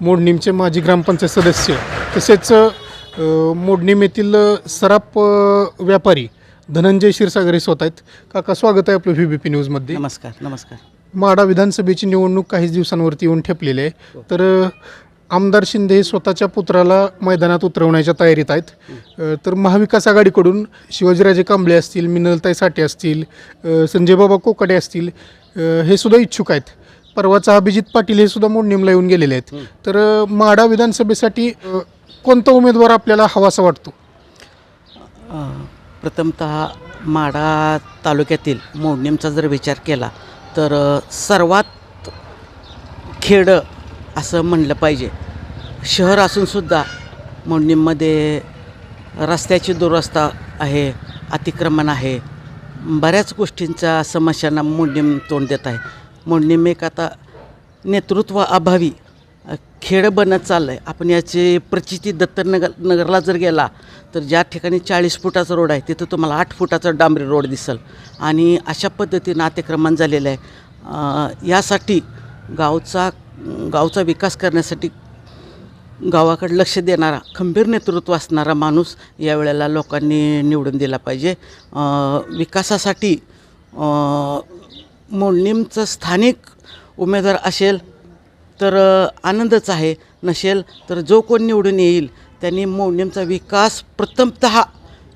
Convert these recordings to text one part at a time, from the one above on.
मोडणीमचे माजी ग्रामपंचायत सदस्य तसेच मोडणीम येथील अ, व्यापारी धनंजय क्षीरसागर स्वत आहेत. काका स्वागत आहे आपलं व्ही बी पी न्यूजमध्ये नमस्कार नमस्कार. माडा विधानसभेची निवडणूक काहीच दिवसांवरती येऊन ठेपलेली आहे. तर अ, आमदार शिंदे हे स्वतःच्या पुत्राला मैदानात उतरवण्याच्या तयारीत आहेत. तर महाविकास आघाडीकडून शिवाजीराजे कांबळे असतील मिनलताई साठे असतील संजयबाबा कोकाडे असतील हे सुद्धा इच्छुक आहेत. परवाचा अभिजित पाटील हे सुद्धा मोडणीमला येऊन गेलेले आहेत. तर माडा विधानसभेसाठी अ, कोणता उमेदवार आपल्याला हवासा वाटतो? प्रथमतः माढा तालुक्यातील मोडणीमचा जर विचार केला तर अ, सर्वात खेडं असं म्हणलं पाहिजे. शहर असूनसुद्धा मोडणीमध्ये रस्त्याची दुरवस्था आहे अतिक्रमण आहे. बऱ्याच गोष्टींच्या समस्यांना मोडणीम तोंड देत आहे. म्हणून एक आता नेतृत्व अभावी खेड बनत चाललं आहे आपण याची प्रचिती दत्तनगर नगरला जर गेला तर ज्या ठिकाणी चाळीस फुटाचा रोड आहे तिथं तुम्हाला आठ फुटाचा डांबरी रोड दिसल. आणि अशा पद्धतीनं अतिक्रमण झालेलं आहे. यासाठी गावचा गावचा विकास करण्यासाठी गावाकडे लक्ष देणारा खंबीर नेतृत्व असणारा माणूस यावेळेला लोकांनी निवडून दिला पाहिजे. विकासासाठी मोडणीमचं स्थानिक उमेदवार असेल तर आनंदच आहे. नसेल तर जो कोण निवडून येईल त्यांनी मोडणीमचा विकास प्रथमतः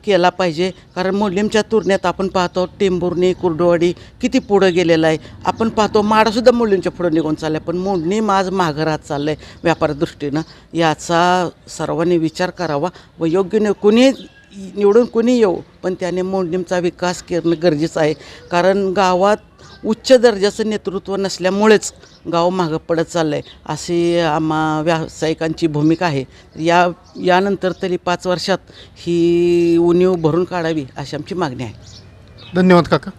केला पाहिजे. कारण मोडणीमच्या तुलनेत आपण पाहतो टेंभुर्णी कुर्डुवाडी किती पुढं गेलेलं आहे. आपण पाहतो माडासुद्धा मोडणीमच्या पुढं निघून चाललं आहे पण मोडणीम आज माघारात चाललं आहे व्यापारदृष्टीनं याचा सर्वांनी विचार करावा व योग्य न कुणी निवडून कुणी येऊ? पण त्याने मोडणीमचा विकास करणं गरजेचं आहे. कारण गावात उच्च दर्जाचं नेतृत्व नसल्यामुळेच गाव मागं पडत चाललं आहे अशी आम्हा व्यावसायिकांची भूमिका आहे. या यानंतर तरी पाच वर्षात ही उणीव भरून काढावी अशी आमची मागणी आहे. धन्यवाद काका.